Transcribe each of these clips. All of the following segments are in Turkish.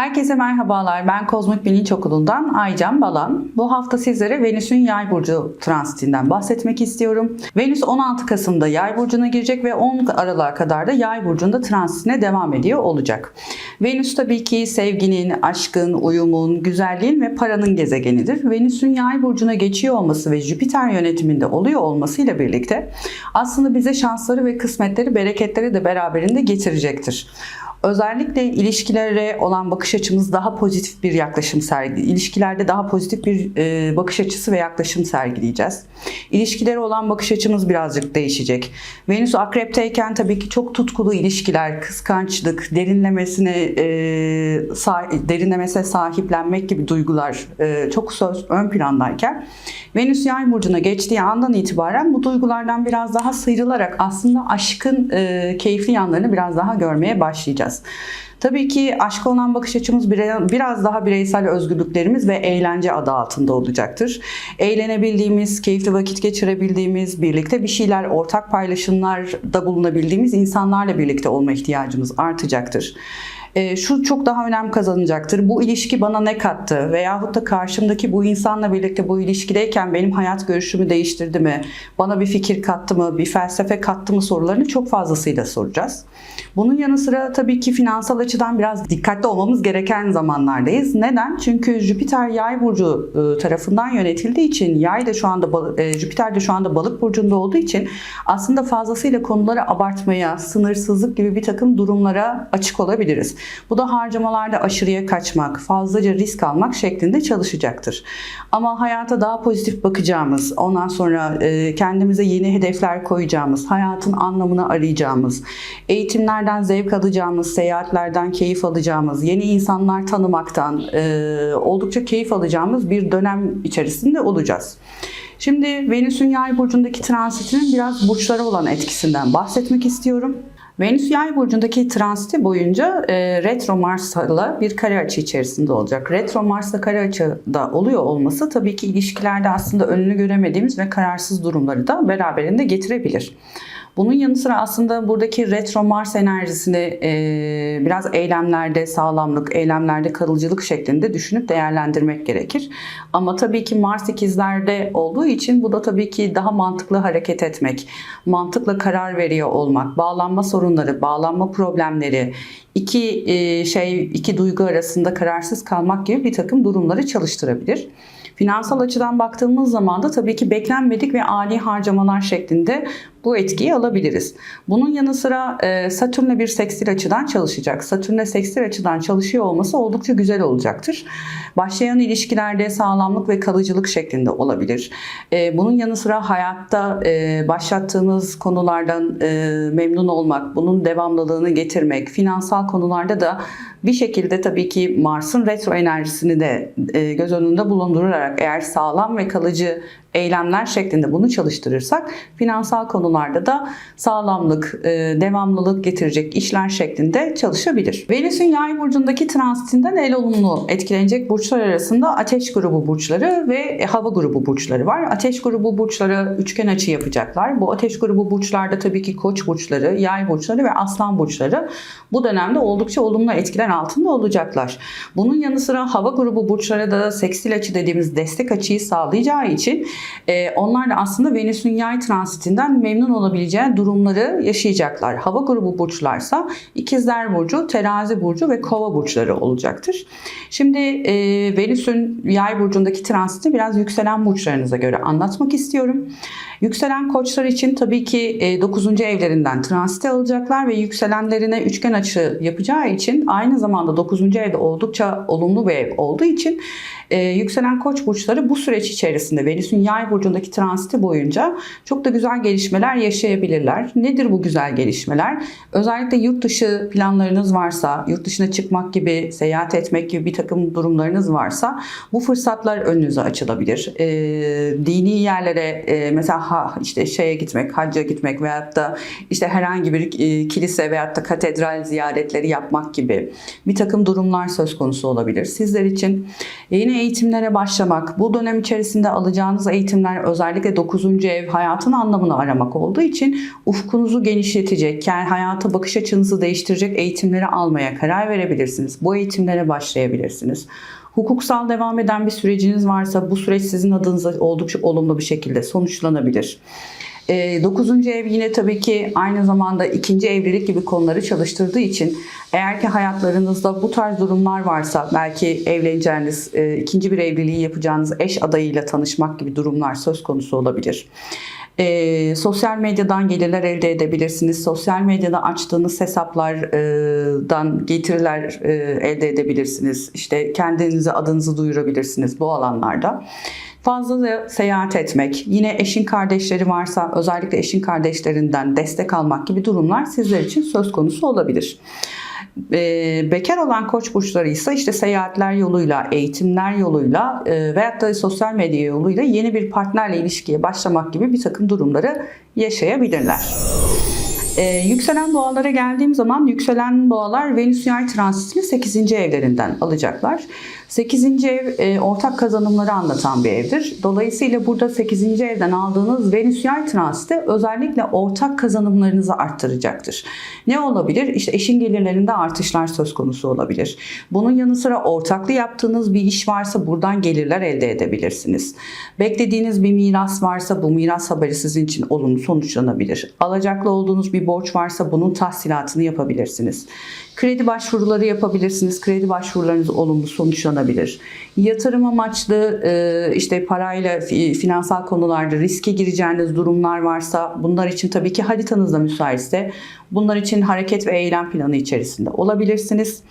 Herkese merhabalar. Ben Kozmik Bilinç Okulu'ndan Aycan Balan. Bu hafta sizlere Venüs'ün Yay burcu transitinden bahsetmek istiyorum. Venüs 16 Kasım'da Yay burcuna girecek ve 10 Aralık'a kadar da Yay burcunda transitine devam ediyor olacak. Venüs tabii ki sevginin, aşkın, uyumun, güzelliğin ve paranın gezegenidir. Venüs'ün Yay burcuna geçiyor olması ve Jüpiter yönetiminde oluyor olmasıyla birlikte aslında bize şansları ve kısmetleri, bereketleri de beraberinde getirecektir. Özellikle ilişkilere olan bakış açımız daha pozitif bir yaklaşım sergi. İlişkilerde daha pozitif bir e, bakış açısı ve yaklaşım sergileyeceğiz. İlişkilere olan bakış açımız birazcık değişecek. Venüs akrepteyken tabii ki çok tutkulu ilişkiler, kıskançlık, derinlemesine e, sah- derinlemesine sahiplenmek gibi duygular e, çok söz ön plandayken Venüs yay burcuna geçtiği andan itibaren bu duygulardan biraz daha sıyrılarak aslında aşkın e, keyifli yanlarını biraz daha görmeye başlayacağız. Tabii ki aşka olan bakış açımız biraz daha bireysel özgürlüklerimiz ve eğlence adı altında olacaktır. Eğlenebildiğimiz, keyifli vakit geçirebildiğimiz, birlikte bir şeyler, ortak paylaşımlarda bulunabildiğimiz insanlarla birlikte olma ihtiyacımız artacaktır. E, şu çok daha önem kazanacaktır. Bu ilişki bana ne kattı? Veyahut da karşımdaki bu insanla birlikte bu ilişkideyken benim hayat görüşümü değiştirdi mi? Bana bir fikir kattı mı? Bir felsefe kattı mı sorularını çok fazlasıyla soracağız. Bunun yanı sıra tabii ki finansal açıdan biraz dikkatli olmamız gereken zamanlardayız. Neden? Çünkü Jüpiter Yay burcu e, tarafından yönetildiği için Yay da şu anda e, Jüpiter de şu anda Balık burcunda olduğu için aslında fazlasıyla konuları abartmaya, sınırsızlık gibi bir takım durumlara açık olabiliriz. Bu da harcamalarda aşırıya kaçmak, fazlaca risk almak şeklinde çalışacaktır. Ama hayata daha pozitif bakacağımız, ondan sonra e, kendimize yeni hedefler koyacağımız, hayatın anlamını arayacağımız, eğitimlerden zevk alacağımız, seyahatlerden keyif alacağımız, yeni insanlar tanımaktan e, oldukça keyif alacağımız bir dönem içerisinde olacağız. Şimdi Venüs'ün yay burcundaki transitinin biraz burçlara olan etkisinden bahsetmek istiyorum. Venüs yay burcundaki transiti boyunca e, retro Mars'la bir kare açı içerisinde olacak. Retro Mars'la kare açıda oluyor olması tabii ki ilişkilerde aslında önünü göremediğimiz ve kararsız durumları da beraberinde getirebilir. Bunun yanı sıra aslında buradaki retro Mars enerjisini e, biraz eylemlerde sağlamlık, eylemlerde kalıcılık şeklinde düşünüp değerlendirmek gerekir. Ama tabii ki Mars ikizlerde olduğu için bu da tabii ki daha mantıklı hareket etmek, mantıkla karar veriyor olmak, bağlanma sorunları, bağlanma problemleri, iki e, şey, iki duygu arasında kararsız kalmak gibi bir takım durumları çalıştırabilir. Finansal açıdan baktığımız zaman da tabii ki beklenmedik ve ani harcamalar şeklinde bu etkiyi alabiliriz. Bunun yanı sıra e, Satürn'le bir sekstil açıdan çalışacak. Satürn'le sekstil açıdan çalışıyor olması oldukça güzel olacaktır. Başlayan ilişkilerde sağlamlık ve kalıcılık şeklinde olabilir. E, bunun yanı sıra hayatta e, başlattığımız konulardan memnun olmak, bunun devamlılığını getirmek, finansal konularda da bir şekilde tabii ki Mars'ın retro enerjisini de göz önünde bulundurarak eğer sağlam ve kalıcı eylemler şeklinde bunu çalıştırırsak finansal konularda da sağlamlık, e, devamlılık getirecek işler şeklinde çalışabilir. Venüs'ün yay burcundaki transitinden el olumlu etkilenecek burçlar arasında ateş grubu burçları ve hava grubu burçları var. Ateş grubu burçları üçgen açı yapacaklar. Bu ateş grubu burçlarda tabii ki koç burçları, yay burçları ve aslan burçları bu dönemde oldukça olumlu etkiler altında olacaklar. Bunun yanı sıra hava grubu burçlara da sekstil açı dediğimiz destek açıyı sağlayacağı için e, onlar da aslında Venüs'ün yay transitinden memnun olabileceği durumları yaşayacaklar. Hava grubu burçlarsa ikizler burcu, terazi burcu ve kova burçları olacaktır. Şimdi e, Venüs'ün yay burcundaki transiti biraz yükselen burçlarınıza göre anlatmak istiyorum. Yükselen koçlar için tabii ki 9. E, evlerinden transit alacaklar ve yükselenlerine üçgen açı yapacağı için aynı zamanda 9. evde oldukça olumlu bir ev olduğu için e, yükselen koç burçları bu süreç içerisinde Venüs'ün yay burcundaki transiti boyunca çok da güzel gelişmeler yaşayabilirler. Nedir bu güzel gelişmeler? Özellikle yurt dışı planlarınız varsa, yurt dışına çıkmak gibi, seyahat etmek gibi bir takım durumlarınız varsa bu fırsatlar önünüze açılabilir. E, dini yerlere e, mesela ha, işte şeye gitmek, hacca gitmek veyahut da işte herhangi bir e, kilise veyahut da katedral ziyaretleri yapmak gibi bir takım durumlar söz konusu olabilir. Sizler için yeni eğitimlere başlamak, bu dönem içerisinde alacağınız eğitimler özellikle 9. ev hayatın anlamını aramak olduğu için ufkunuzu genişletecek, yani hayata bakış açınızı değiştirecek eğitimleri almaya karar verebilirsiniz. Bu eğitimlere başlayabilirsiniz. Hukuksal devam eden bir süreciniz varsa bu süreç sizin adınıza oldukça olumlu bir şekilde sonuçlanabilir. E, 9. ev yine tabii ki aynı zamanda ikinci evlilik gibi konuları çalıştırdığı için eğer ki hayatlarınızda bu tarz durumlar varsa belki evleneceğiniz, e, ikinci bir evliliği yapacağınız eş adayıyla tanışmak gibi durumlar söz konusu olabilir. E, sosyal medyadan gelirler elde edebilirsiniz. Sosyal medyada açtığınız hesaplardan getiriler e, elde edebilirsiniz. İşte kendinize adınızı duyurabilirsiniz bu alanlarda. Fazla seyahat etmek, yine eşin kardeşleri varsa özellikle eşin kardeşlerinden destek almak gibi durumlar sizler için söz konusu olabilir. Ee, bekar olan koç burçları ise işte seyahatler yoluyla, eğitimler yoluyla e, veyahut da sosyal medya yoluyla yeni bir partnerle ilişkiye başlamak gibi bir takım durumları yaşayabilirler. Ee, yükselen boğalara geldiğim zaman yükselen boğalar Venüs yay transitini 8. evlerinden alacaklar. 8. ev e, ortak kazanımları anlatan bir evdir. Dolayısıyla burada 8. evden aldığınız Venüs yay transiti özellikle ortak kazanımlarınızı arttıracaktır. Ne olabilir? İşte eşin gelirlerinde artışlar söz konusu olabilir. Bunun yanı sıra ortaklı yaptığınız bir iş varsa buradan gelirler elde edebilirsiniz. Beklediğiniz bir miras varsa bu miras haberi sizin için olumlu sonuçlanabilir. Alacaklı olduğunuz bir borç varsa bunun tahsilatını yapabilirsiniz. Kredi başvuruları yapabilirsiniz. Kredi başvurularınız olumlu sonuçlanabilir. Yatırım amaçlı e, işte parayla finansal konularda riske gireceğiniz durumlar varsa bunlar için tabii ki haritanızda müsaitse bunlar için hareket ve eylem planı içerisinde olabilirsiniz.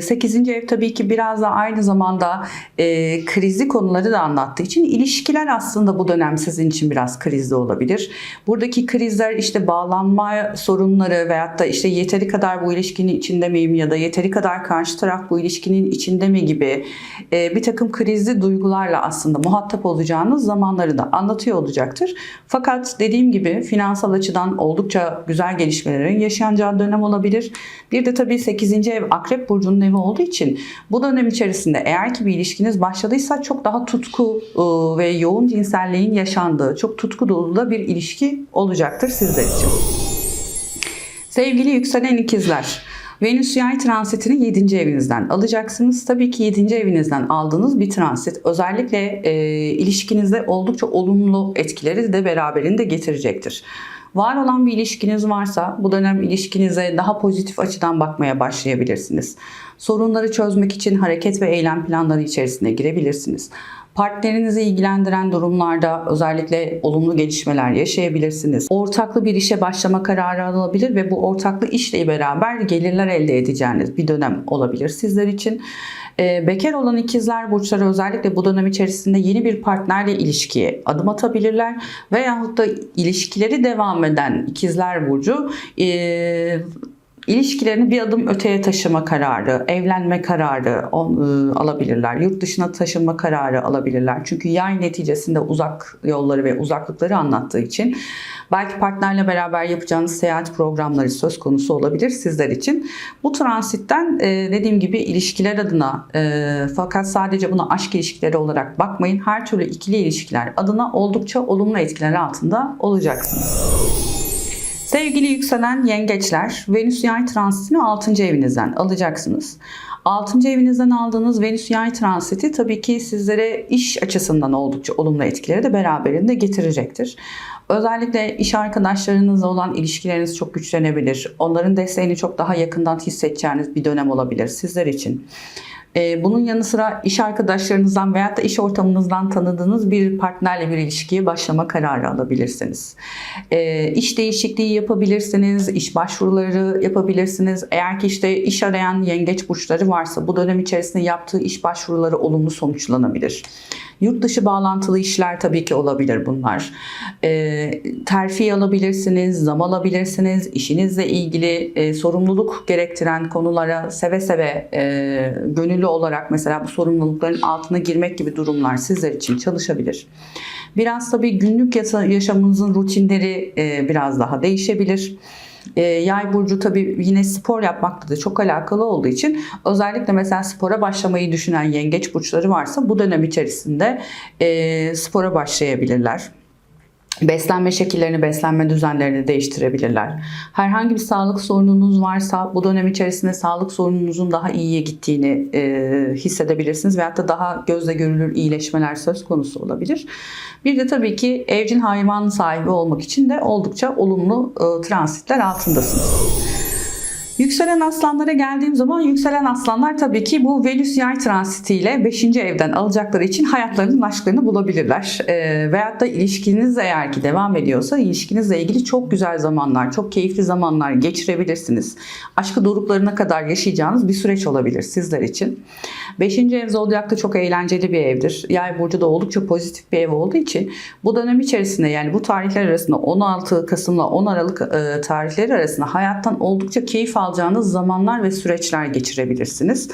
8. ev tabii ki biraz da aynı zamanda e, krizli konuları da anlattığı için ilişkiler aslında bu dönem sizin için biraz krizli olabilir. Buradaki krizler işte bağlanma sorunları veyahut da işte yeteri kadar bu ilişkinin içinde miyim ya da yeteri kadar karşı taraf bu ilişkinin içinde mi gibi e, bir takım krizli duygularla aslında muhatap olacağınız zamanları da anlatıyor olacaktır. Fakat dediğim gibi finansal açıdan oldukça güzel gelişmelerin yaşanacağı dönem olabilir. Bir de tabii 8. ev Akrep Burcu'nun evi olduğu için bu dönem içerisinde eğer ki bir ilişkiniz başladıysa çok daha tutku e, ve yoğun cinselliğin yaşandığı, çok tutku dolu da bir ilişki olacaktır sizler için. Sevgili yükselen ikizler, Venüs yay transitini 7. evinizden alacaksınız. Tabii ki 7. evinizden aldığınız bir transit özellikle e, ilişkinizde oldukça olumlu etkileri de beraberinde getirecektir. Var olan bir ilişkiniz varsa bu dönem ilişkinize daha pozitif açıdan bakmaya başlayabilirsiniz. Sorunları çözmek için hareket ve eylem planları içerisine girebilirsiniz. Partnerinizi ilgilendiren durumlarda özellikle olumlu gelişmeler yaşayabilirsiniz. Ortaklı bir işe başlama kararı alabilir ve bu ortaklı işle beraber gelirler elde edeceğiniz bir dönem olabilir sizler için. Ee, bekar olan ikizler burçları özellikle bu dönem içerisinde yeni bir partnerle ilişkiye adım atabilirler veyahut da ilişkileri devam eden ikizler burcu e, İlişkilerini bir adım öteye taşıma kararı, evlenme kararı e, alabilirler. Yurt dışına taşınma kararı alabilirler. Çünkü yay neticesinde uzak yolları ve uzaklıkları anlattığı için belki partnerle beraber yapacağınız seyahat programları söz konusu olabilir sizler için. Bu transitten e, dediğim gibi ilişkiler adına e, fakat sadece buna aşk ilişkileri olarak bakmayın. Her türlü ikili ilişkiler adına oldukça olumlu etkiler altında olacaksınız. Sevgili yükselen yengeçler, Venüs yay transitini 6. evinizden alacaksınız. 6. evinizden aldığınız Venüs yay transiti tabii ki sizlere iş açısından oldukça olumlu etkileri de beraberinde getirecektir. Özellikle iş arkadaşlarınızla olan ilişkileriniz çok güçlenebilir. Onların desteğini çok daha yakından hissedeceğiniz bir dönem olabilir sizler için. Ee, bunun yanı sıra iş arkadaşlarınızdan veya da iş ortamınızdan tanıdığınız bir partnerle bir ilişkiye başlama kararı alabilirsiniz. Ee, iş değişikliği yapabilirsiniz, iş başvuruları yapabilirsiniz. Eğer ki işte iş arayan yengeç burçları varsa bu dönem içerisinde yaptığı iş başvuruları olumlu sonuçlanabilir. Yurt dışı bağlantılı işler tabii ki olabilir bunlar. E, terfi alabilirsiniz, zam alabilirsiniz. İşinizle ilgili e, sorumluluk gerektiren konulara seve seve e, gönüllü olarak mesela bu sorumlulukların altına girmek gibi durumlar sizler için çalışabilir. Biraz tabii günlük yaşamınızın rutinleri e, biraz daha değişebilir. E, yay burcu tabii yine spor yapmakla da çok alakalı olduğu için özellikle mesela spora başlamayı düşünen yengeç burçları varsa bu dönem içerisinde e, spora başlayabilirler. Beslenme şekillerini, beslenme düzenlerini değiştirebilirler. Herhangi bir sağlık sorununuz varsa bu dönem içerisinde sağlık sorununuzun daha iyiye gittiğini e, hissedebilirsiniz veyahut da daha gözle görülür iyileşmeler söz konusu olabilir. Bir de tabii ki evcil hayvan sahibi olmak için de oldukça olumlu e, transitler altındasınız. Yükselen aslanlara geldiğim zaman yükselen aslanlar tabii ki bu Venüs yay transitiyle 5. evden alacakları için hayatlarının aşklarını bulabilirler. E, veyahut da ilişkiniz eğer ki devam ediyorsa ilişkinizle ilgili çok güzel zamanlar, çok keyifli zamanlar geçirebilirsiniz. Aşkı doruklarına kadar yaşayacağınız bir süreç olabilir sizler için. 5. ev zodyakta çok eğlenceli bir evdir. Yay burcu da oldukça pozitif bir ev olduğu için bu dönem içerisinde yani bu tarihler arasında 16 Kasım'la 10 Aralık e, tarihleri arasında hayattan oldukça keyif alacağınız zamanlar ve süreçler geçirebilirsiniz.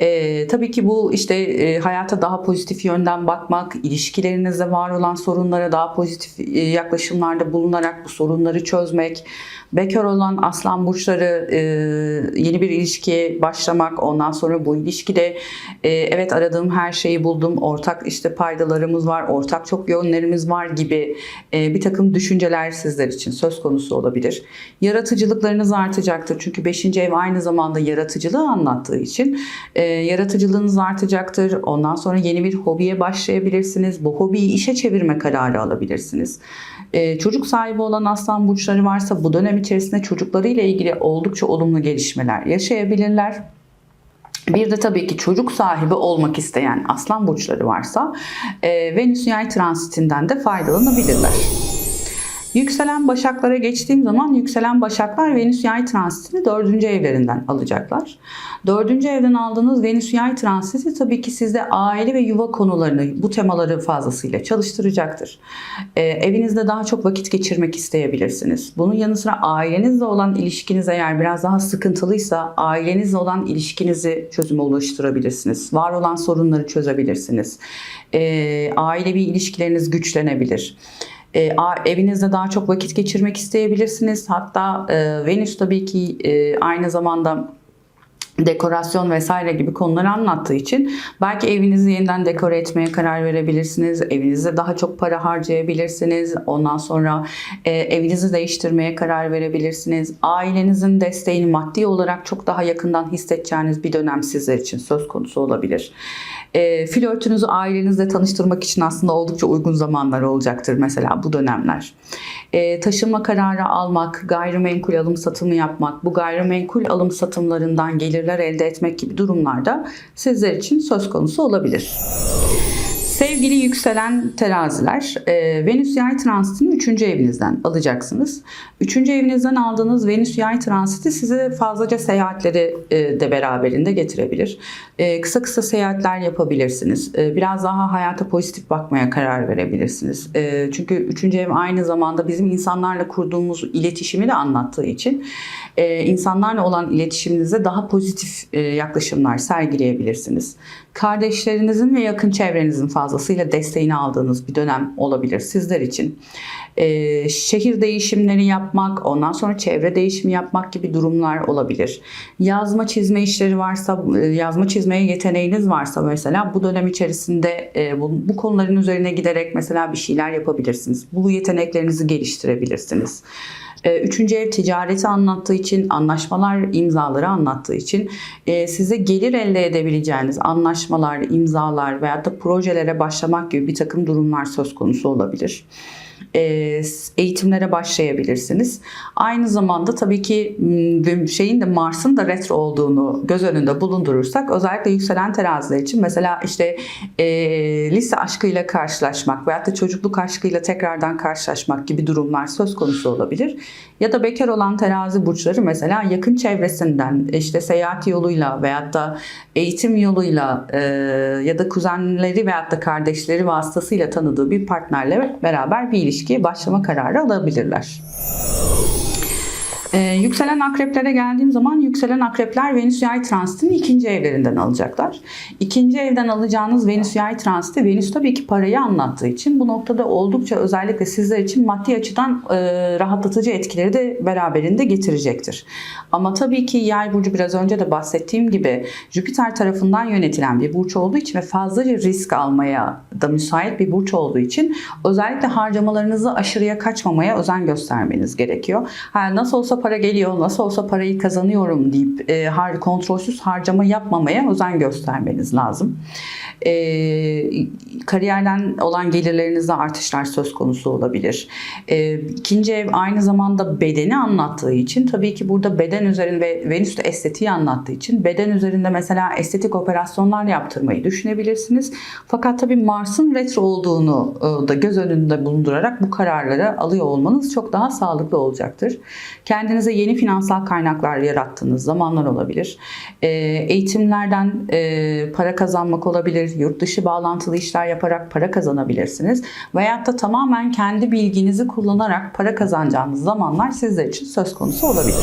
E, tabii ki bu işte e, hayata daha pozitif yönden bakmak, ilişkilerinizde var olan sorunlara daha pozitif e, yaklaşımlarda bulunarak bu sorunları çözmek, bekar olan aslan burçları e, yeni bir ilişkiye başlamak, ondan sonra bu ilişkide e, evet aradığım her şeyi buldum, ortak işte paydalarımız var, ortak çok yönlerimiz var gibi e, bir takım düşünceler sizler için söz konusu olabilir. Yaratıcılıklarınız artacaktır çünkü 5. ev aynı zamanda yaratıcılığı anlattığı için e, yaratıcılığınız artacaktır. Ondan sonra yeni bir hobiye başlayabilirsiniz. Bu hobiyi işe çevirme kararı alabilirsiniz. E, çocuk sahibi olan aslan burçları varsa bu dönem içerisinde çocuklarıyla ilgili oldukça olumlu gelişmeler yaşayabilirler. Bir de tabii ki çocuk sahibi olmak isteyen aslan burçları varsa e, Venüs yay transitinden de faydalanabilirler. Yükselen başaklara geçtiğim zaman yükselen başaklar Venüs yay transitini dördüncü evlerinden alacaklar. Dördüncü evden aldığınız Venüs yay transiti tabii ki sizde aile ve yuva konularını bu temaları fazlasıyla çalıştıracaktır. Ee, evinizde daha çok vakit geçirmek isteyebilirsiniz. Bunun yanı sıra ailenizle olan ilişkiniz eğer biraz daha sıkıntılıysa ailenizle olan ilişkinizi çözüme ulaştırabilirsiniz. Var olan sorunları çözebilirsiniz. Ee, ailevi ilişkileriniz güçlenebilir. E, evinizde daha çok vakit geçirmek isteyebilirsiniz. Hatta e, Venüs tabii ki e, aynı zamanda dekorasyon vesaire gibi konuları anlattığı için belki evinizi yeniden dekore etmeye karar verebilirsiniz. Evinizde daha çok para harcayabilirsiniz. Ondan sonra e, evinizi değiştirmeye karar verebilirsiniz. Ailenizin desteğini maddi olarak çok daha yakından hissedeceğiniz bir dönem sizler için söz konusu olabilir. E, flörtünüzü ailenizle tanıştırmak için aslında oldukça uygun zamanlar olacaktır mesela bu dönemler. E, taşınma kararı almak, gayrimenkul alım satımı yapmak, bu gayrimenkul alım satımlarından gelirler elde etmek gibi durumlarda sizler için söz konusu olabilir. Sevgili yükselen teraziler, e, Venüs yay transitini 3. evinizden alacaksınız. 3. evinizden aldığınız Venüs yay transiti size fazlaca seyahatleri e, de beraberinde getirebilir. E, kısa kısa seyahatler yapabilirsiniz. E, biraz daha hayata pozitif bakmaya karar verebilirsiniz. E, çünkü 3. ev aynı zamanda bizim insanlarla kurduğumuz iletişimi de anlattığı için e, insanlarla olan iletişiminizde daha pozitif e, yaklaşımlar sergileyebilirsiniz. Kardeşlerinizin ve yakın çevrenizin fazlasıyla desteğini aldığınız bir dönem olabilir sizler için. E, şehir değişimleri yapmak, ondan sonra çevre değişimi yapmak gibi durumlar olabilir. Yazma çizme işleri varsa, e, yazma çizmeye yeteneğiniz varsa mesela bu dönem içerisinde e, bu, bu konuların üzerine giderek mesela bir şeyler yapabilirsiniz. Bu yeteneklerinizi geliştirebilirsiniz. Ee, üçüncü ev ticareti anlattığı için, anlaşmalar imzaları anlattığı için e, size gelir elde edebileceğiniz anlaşmalar, imzalar veyahut da projelere başlamak gibi bir takım durumlar söz konusu olabilir eğitimlere başlayabilirsiniz. Aynı zamanda tabii ki şeyin de Mars'ın da retro olduğunu göz önünde bulundurursak özellikle yükselen teraziler için mesela işte e, lise aşkıyla karşılaşmak veyahut da çocukluk aşkıyla tekrardan karşılaşmak gibi durumlar söz konusu olabilir. Ya da bekar olan terazi burçları mesela yakın çevresinden işte seyahat yoluyla veyahut da eğitim yoluyla e, ya da kuzenleri veyahut da kardeşleri vasıtasıyla tanıdığı bir partnerle beraber bir ilişkiye başlama kararı alabilirler. Ee, yükselen akreplere geldiğim zaman yükselen akrepler Venüs yay transitini ikinci evlerinden alacaklar. İkinci evden alacağınız Venüs yay transiti Venüs tabii ki parayı anlattığı için bu noktada oldukça özellikle sizler için maddi açıdan e, rahatlatıcı etkileri de beraberinde getirecektir. Ama tabii ki yay burcu biraz önce de bahsettiğim gibi Jüpiter tarafından yönetilen bir burç olduğu için ve fazlaca risk almaya da müsait bir burç olduğu için özellikle harcamalarınızı aşırıya kaçmamaya özen göstermeniz gerekiyor. Ha, nasıl olsa para geliyor, nasıl olsa parayı kazanıyorum deyip e, har kontrolsüz harcama yapmamaya özen göstermeniz lazım. E, kariyerden olan gelirlerinizde artışlar söz konusu olabilir. E, ikinci ev aynı zamanda bedeni anlattığı için tabii ki burada beden üzerinde ve Venüs de estetiği anlattığı için beden üzerinde mesela estetik operasyonlar yaptırmayı düşünebilirsiniz. Fakat tabii Mars'ın retro olduğunu e, da göz önünde bulundurarak bu kararları alıyor olmanız çok daha sağlıklı olacaktır. Kendinize yeni finansal kaynaklar yarattığınız zamanlar olabilir. E, eğitimlerden e, para kazanmak olabilir, yurt dışı bağlantılı işler yaparak para kazanabilirsiniz. Veyahut da tamamen kendi bilginizi kullanarak para kazanacağınız zamanlar sizler için söz konusu olabilir.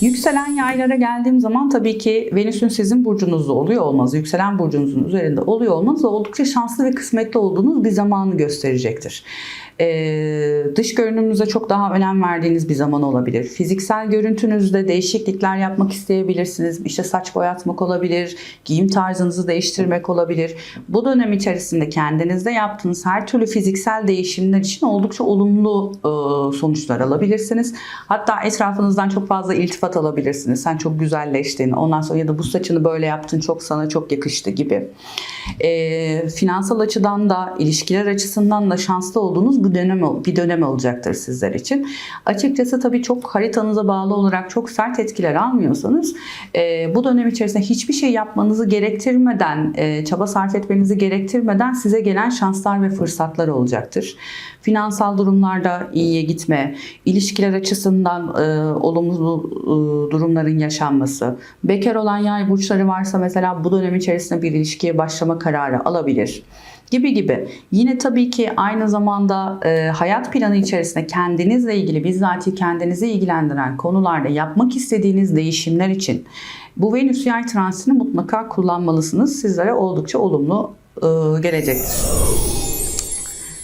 Yükselen yaylara geldiğim zaman tabii ki Venüs'ün sizin burcunuzda oluyor olması, yükselen burcunuzun üzerinde oluyor olmanız oldukça şanslı ve kısmetli olduğunuz bir zamanı gösterecektir. Ee, dış görünümünüze çok daha önem verdiğiniz bir zaman olabilir. Fiziksel görüntünüzde değişiklikler yapmak isteyebilirsiniz. İşte saç boyatmak olabilir, giyim tarzınızı değiştirmek olabilir. Bu dönem içerisinde kendinizde yaptığınız her türlü fiziksel değişimler için oldukça olumlu e, sonuçlar alabilirsiniz. Hatta etrafınızdan çok fazla iltifat alabilirsiniz. Sen çok güzelleştin. Ondan sonra ya da bu saçını böyle yaptın çok sana çok yakıştı gibi. E, finansal açıdan da ilişkiler açısından da şanslı olduğunuz bu dönem bir dönem olacaktır sizler için. Açıkçası tabii çok haritanıza bağlı olarak çok sert etkiler almıyorsanız e, bu dönem içerisinde hiçbir şey yapmanızı gerektirmeden, e, çaba sarf etmenizi gerektirmeden size gelen şanslar ve fırsatlar olacaktır. Finansal durumlarda iyiye gitme, ilişkiler açısından e, olumlu e, durumların yaşanması, bekar olan yay burçları varsa mesela bu dönem içerisinde bir ilişkiye başlama kararı alabilir gibi gibi. Yine tabii ki aynı zamanda e, hayat planı içerisinde kendinizle ilgili bizzat kendinizi ilgilendiren konularda yapmak istediğiniz değişimler için bu Venüs yay transitini mutlaka kullanmalısınız. Sizlere oldukça olumlu e, gelecektir.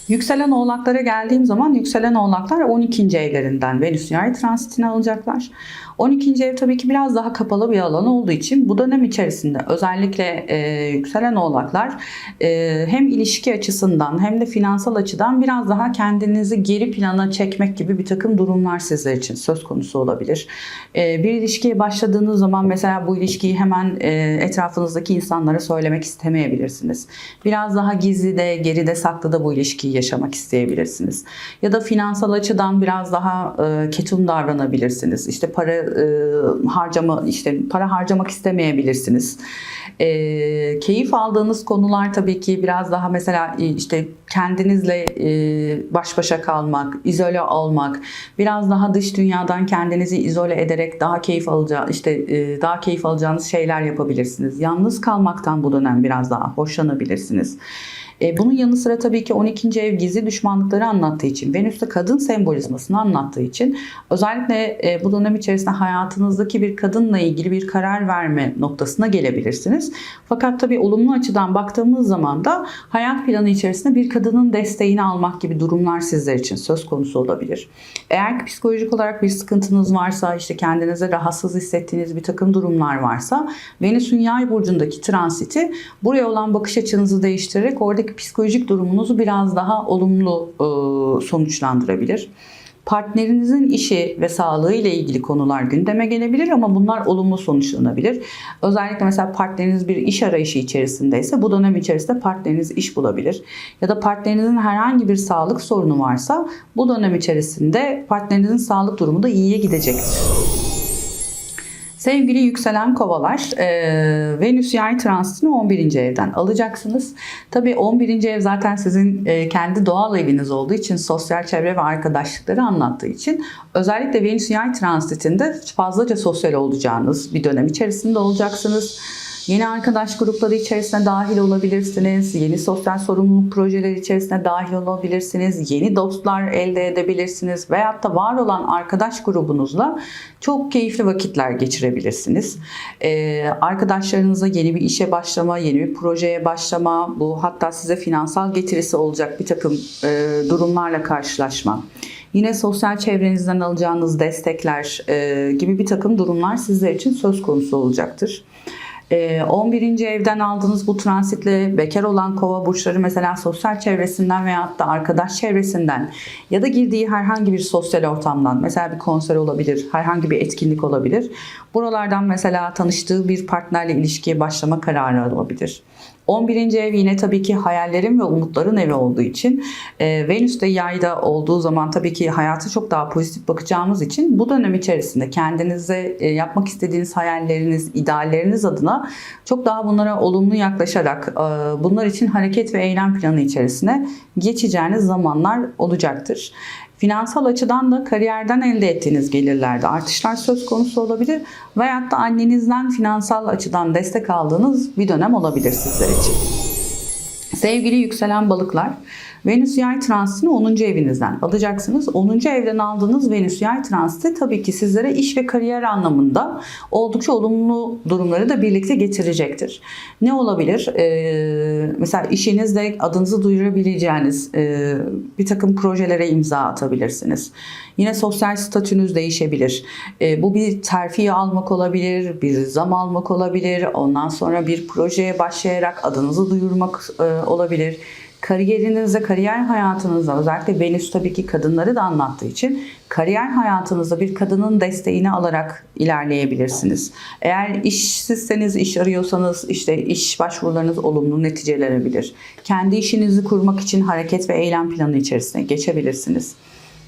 Yükselen oğlaklara geldiğim zaman yükselen oğlaklar 12. evlerinden Venüs yay transitini alacaklar. 12. ev tabii ki biraz daha kapalı bir alan olduğu için bu dönem içerisinde özellikle e, yükselen oğlaklar e, hem ilişki açısından hem de finansal açıdan biraz daha kendinizi geri plana çekmek gibi bir takım durumlar sizler için söz konusu olabilir. E, bir ilişkiye başladığınız zaman mesela bu ilişkiyi hemen e, etrafınızdaki insanlara söylemek istemeyebilirsiniz. Biraz daha gizli de geride saklı da bu ilişkiyi yaşamak isteyebilirsiniz. Ya da finansal açıdan biraz daha e, ketum davranabilirsiniz. İşte para e, harcama işte para harcamak istemeyebilirsiniz. E, keyif aldığınız konular tabii ki biraz daha mesela e, işte kendinizle e, baş başa kalmak, izole olmak, biraz daha dış dünyadan kendinizi izole ederek daha keyif alacağı işte e, daha keyif alacağınız şeyler yapabilirsiniz. Yalnız kalmaktan bu dönem biraz daha hoşlanabilirsiniz. E, bunun yanı sıra tabii ki 12. ev gizli düşmanlıkları anlattığı için, Venüs'te kadın sembolizmasını anlattığı için özellikle e, bu dönem içerisinde hayatınızdaki bir kadınla ilgili bir karar verme noktasına gelebilirsiniz. Fakat tabii olumlu açıdan baktığımız zaman da hayat planı içerisinde bir kadının desteğini almak gibi durumlar sizler için söz konusu olabilir. Eğer psikolojik olarak bir sıkıntınız varsa, işte kendinize rahatsız hissettiğiniz bir takım durumlar varsa Venüs'ün yay burcundaki transiti buraya olan bakış açınızı değiştirerek oradaki psikolojik durumunuzu biraz daha olumlu e, sonuçlandırabilir. Partnerinizin işi ve sağlığı ile ilgili konular gündeme gelebilir ama bunlar olumlu sonuçlanabilir. Özellikle mesela partneriniz bir iş arayışı içerisindeyse bu dönem içerisinde partneriniz iş bulabilir. Ya da partnerinizin herhangi bir sağlık sorunu varsa bu dönem içerisinde partnerinizin sağlık durumu da iyiye gidecektir. Sevgili yükselen kovalar, e, Venüs yay transitini 11. evden alacaksınız. Tabii 11. ev zaten sizin e, kendi doğal eviniz olduğu için sosyal çevre ve arkadaşlıkları anlattığı için özellikle Venüs yay transitinde fazlaca sosyal olacağınız bir dönem içerisinde olacaksınız. Yeni arkadaş grupları içerisine dahil olabilirsiniz. Yeni sosyal sorumluluk projeleri içerisine dahil olabilirsiniz. Yeni dostlar elde edebilirsiniz. Veyahut da var olan arkadaş grubunuzla çok keyifli vakitler geçirebilirsiniz. Ee, arkadaşlarınıza yeni bir işe başlama, yeni bir projeye başlama, bu hatta size finansal getirisi olacak bir takım e, durumlarla karşılaşma. Yine sosyal çevrenizden alacağınız destekler e, gibi bir takım durumlar sizler için söz konusu olacaktır. E, 11. evden aldığınız bu transitle bekar olan kova burçları mesela sosyal çevresinden veyahut da arkadaş çevresinden ya da girdiği herhangi bir sosyal ortamdan mesela bir konser olabilir, herhangi bir etkinlik olabilir. Buralardan mesela tanıştığı bir partnerle ilişkiye başlama kararı alabilir. 11. ev yine tabii ki hayallerin ve umutların evi olduğu için e, Venüs de yayda olduğu zaman tabii ki hayata çok daha pozitif bakacağımız için bu dönem içerisinde kendinize e, yapmak istediğiniz hayalleriniz, idealleriniz adına çok daha bunlara olumlu yaklaşarak e, bunlar için hareket ve eylem planı içerisine geçeceğiniz zamanlar olacaktır. Finansal açıdan da kariyerden elde ettiğiniz gelirlerde artışlar söz konusu olabilir veyahut da annenizden finansal açıdan destek aldığınız bir dönem olabilir sizler için. Sevgili yükselen balıklar, Venüs yay transitini 10. evinizden alacaksınız. 10. evden aldığınız Venüs yay transiti tabii ki sizlere iş ve kariyer anlamında oldukça olumlu durumları da birlikte getirecektir. Ne olabilir? Ee, mesela işinizde adınızı duyurabileceğiniz e, bir takım projelere imza atabilirsiniz. Yine sosyal statünüz değişebilir. E, bu bir terfi almak olabilir, bir zam almak olabilir. Ondan sonra bir projeye başlayarak adınızı duyurmak e, olabilir kariyerinizde, kariyer hayatınızda özellikle Venüs tabii ki kadınları da anlattığı için kariyer hayatınızda bir kadının desteğini alarak ilerleyebilirsiniz. Eğer işsizseniz, iş arıyorsanız işte iş başvurularınız olumlu neticelenebilir. Kendi işinizi kurmak için hareket ve eylem planı içerisine geçebilirsiniz.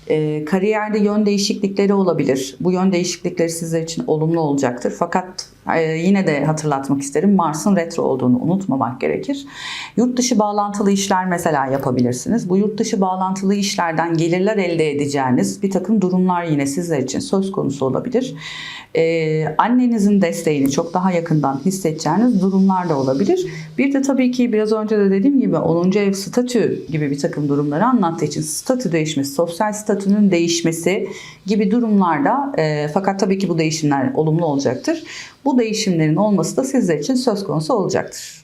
E, kariyerde yön değişiklikleri olabilir. Bu yön değişiklikleri sizler için olumlu olacaktır. Fakat yine de hatırlatmak isterim Mars'ın retro olduğunu unutmamak gerekir. Yurt dışı bağlantılı işler mesela yapabilirsiniz. Bu yurt dışı bağlantılı işlerden gelirler elde edeceğiniz bir takım durumlar yine sizler için söz konusu olabilir. E, annenizin desteğini çok daha yakından hissedeceğiniz durumlar da olabilir. Bir de tabii ki biraz önce de dediğim gibi 10. ev statü gibi bir takım durumları anlattığı için statü değişmesi, sosyal statünün değişmesi gibi durumlarda e, fakat tabii ki bu değişimler olumlu olacaktır. Bu değişimlerin olması da sizler için söz konusu olacaktır.